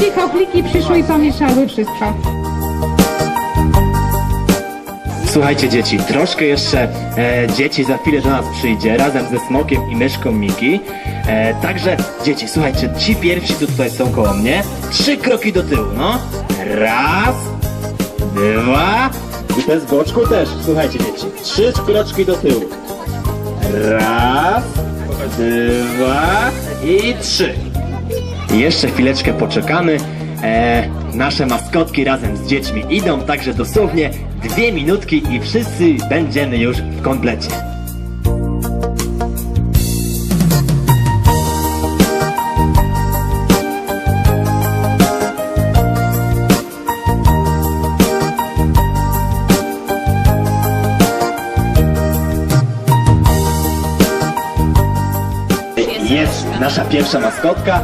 Malutkie kopliki przyszły i pomieszały wszystko. Słuchajcie dzieci, troszkę jeszcze e, dzieci za chwilę do nas przyjdzie razem ze Smokiem i myszką Miki. E, także dzieci, słuchajcie, ci pierwsi co tutaj są koło mnie, trzy kroki do tyłu, no. Raz, dwa i te z boczku też. Słuchajcie dzieci, trzy kroczki do tyłu. Raz, dwa i trzy. Jeszcze chwileczkę poczekamy. E, nasze maskotki razem z dziećmi idą, także dosłownie dwie minutki i wszyscy będziemy już w komplecie. Jest nasza pierwsza maskotka.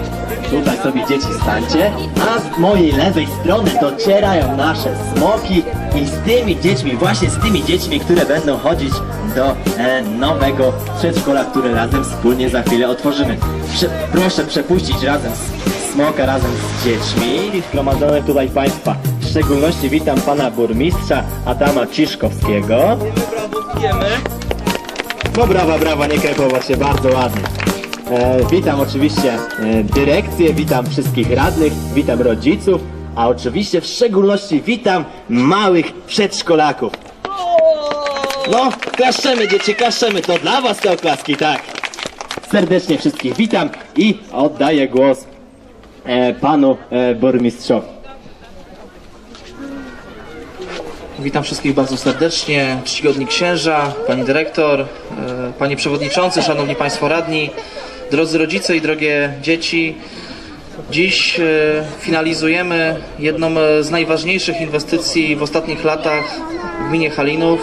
Tutaj sobie dzieci stańcie. A z mojej lewej strony docierają nasze smoki. I z tymi dziećmi, właśnie z tymi dziećmi, które będą chodzić do e, nowego przedszkola, które razem wspólnie za chwilę otworzymy. Prze proszę przepuścić razem s- smoka razem z dziećmi. I zgromadzonych tutaj Państwa. W szczególności witam Pana Burmistrza Adama Ciszkowskiego. No brawa, brawa, nie krepować się, bardzo ładnie. E, witam oczywiście e, dyrekcję, witam wszystkich radnych, witam rodziców, a oczywiście w szczególności witam małych przedszkolaków. No, klaszczemy dzieci, klaszczemy, to dla was te oklaski, tak. Serdecznie wszystkich witam i oddaję głos e, panu e, burmistrzowi. Witam wszystkich bardzo serdecznie, czcigodni księża, pani dyrektor, e, panie przewodniczący, szanowni państwo radni, drodzy rodzice i drogie dzieci. Dziś e, finalizujemy jedną e, z najważniejszych inwestycji w ostatnich latach w gminie Halinów,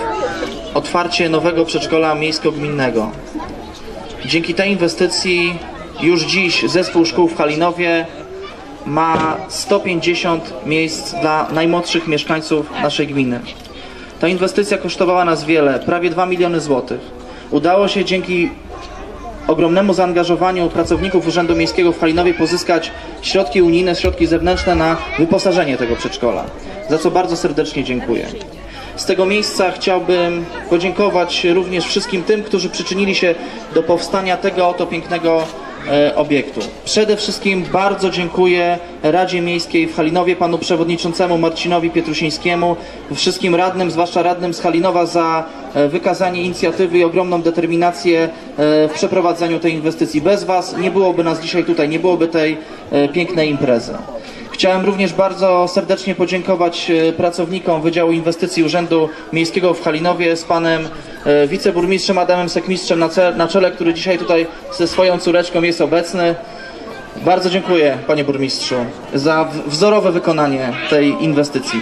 otwarcie nowego przedszkola miejsko-gminnego. Dzięki tej inwestycji już dziś zespół szkół w Halinowie ma 150 miejsc dla najmłodszych mieszkańców naszej gminy. Ta inwestycja kosztowała nas wiele, prawie 2 miliony złotych. Udało się dzięki ogromnemu zaangażowaniu pracowników Urzędu Miejskiego w Halinowie pozyskać środki unijne, środki zewnętrzne na wyposażenie tego przedszkola, za co bardzo serdecznie dziękuję. Z tego miejsca chciałbym podziękować również wszystkim tym, którzy przyczynili się do powstania tego oto pięknego obiektu. Przede wszystkim bardzo dziękuję Radzie Miejskiej w Halinowie, panu przewodniczącemu Marcinowi Pietrusińskiemu, wszystkim radnym, zwłaszcza radnym z Halinowa za e, wykazanie inicjatywy i ogromną determinację e, w przeprowadzeniu tej inwestycji. Bez was nie byłoby nas dzisiaj tutaj, nie byłoby tej e, pięknej imprezy. Chciałem również bardzo serdecznie podziękować e, pracownikom Wydziału Inwestycji Urzędu Miejskiego w Halinowie z panem e, wiceburmistrzem Adamem Sekmistrzem na, na czele, który dzisiaj tutaj ze swoją córeczką jest obecny. Bardzo dziękuję panie burmistrzu za wzorowe wykonanie tej inwestycji.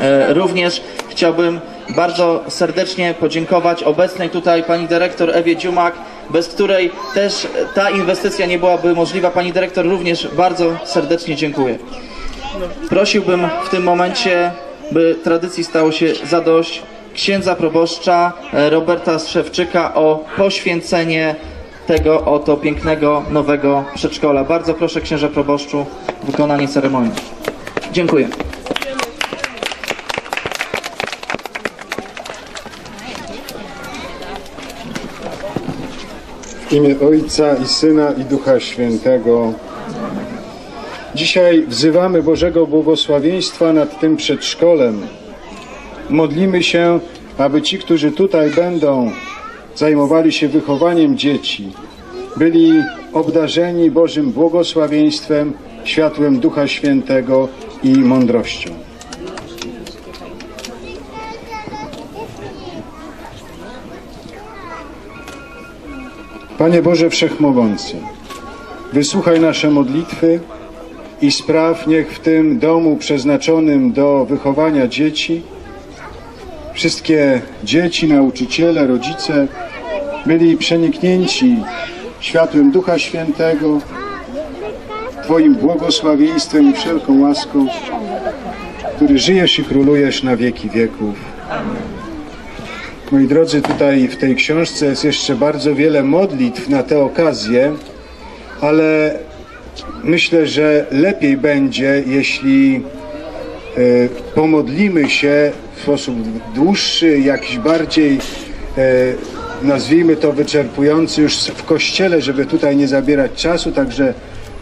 E, Również chciałbym bardzo serdecznie podziękować obecnej tutaj pani dyrektor Ewie Dziumak, bez której też ta inwestycja nie byłaby możliwa. Pani dyrektor również bardzo serdecznie dziękuję. Prosiłbym w tym momencie by tradycji stało się zadość księdza proboszcza e, Roberta Szewczyka o poświęcenie tego oto pięknego nowego przedszkola. Bardzo proszę księża proboszczu wykonanie ceremonii. Dziękuję. W imię Ojca i Syna i Ducha Świętego. Dzisiaj wzywamy Bożego błogosławieństwa nad tym przedszkolem. Modlimy się, aby ci, którzy tutaj będą zajmowali się wychowaniem dzieci, byli obdarzeni Bożym błogosławieństwem, światłem Ducha Świętego i mądrością. Panie Boże Wszechmogący, wysłuchaj nasze modlitwy i spraw, niech w tym domu przeznaczonym do wychowania dzieci wszystkie dzieci, nauczyciele, rodzice byli przeniknięci światłem Ducha Świętego, Twoim błogosławieństwem i wszelką łaską, który żyjesz i królujesz na wieki wieków. Moi drodzy, tutaj w tej książce jest jeszcze bardzo wiele modlitw na tę okazję, ale myślę, że lepiej będzie, jeśli e, pomodlimy się w sposób dłuższy, jakiś bardziej, e, nazwijmy to wyczerpujący już w kościele, żeby tutaj nie zabierać czasu. Także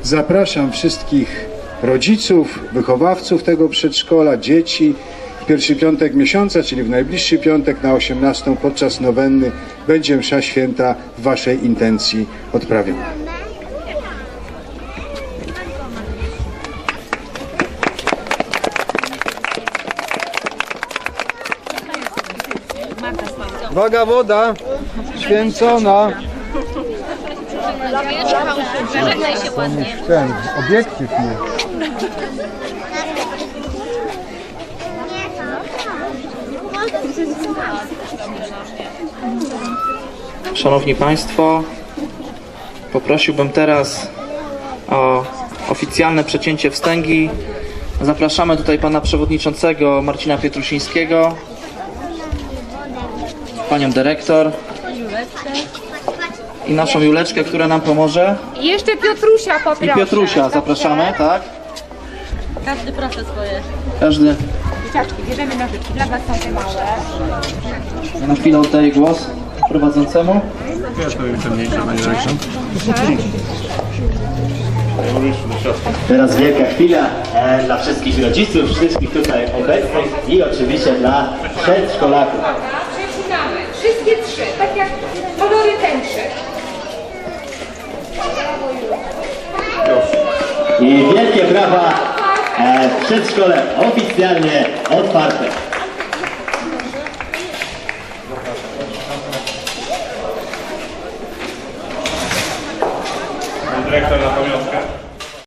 zapraszam wszystkich rodziców, wychowawców tego przedszkola, dzieci. Pierwszy piątek miesiąca, czyli w najbliższy piątek na 18 podczas nowenny będzie msza święta w Waszej intencji odprawiona. Uwaga, woda święcona. Żegnaj się ładnie. Ten, obiektyw nie. Szanowni Państwo, poprosiłbym teraz o oficjalne przecięcie wstęgi. Zapraszamy tutaj pana przewodniczącego Marcina Pietrusińskiego, panią dyrektor i naszą Juleczkę, która nam pomoże. I jeszcze Piotrusia I poproszę. Piotrusia zapraszamy, tak? Każdy proszę swoje. Każdy Dzieciaczki, bierzemy nożyczki. Dla was są te małe. Ja na chwilę oddaję głos prowadzącemu. Teraz wielka chwila e, dla wszystkich rodziców, wszystkich tutaj obecnych i oczywiście dla przedszkolaków. Przecinamy. Wszystkie trzy. Tak jak kolory tęczy. I wielkie brawa, przedszkole oficjalnie otwarte.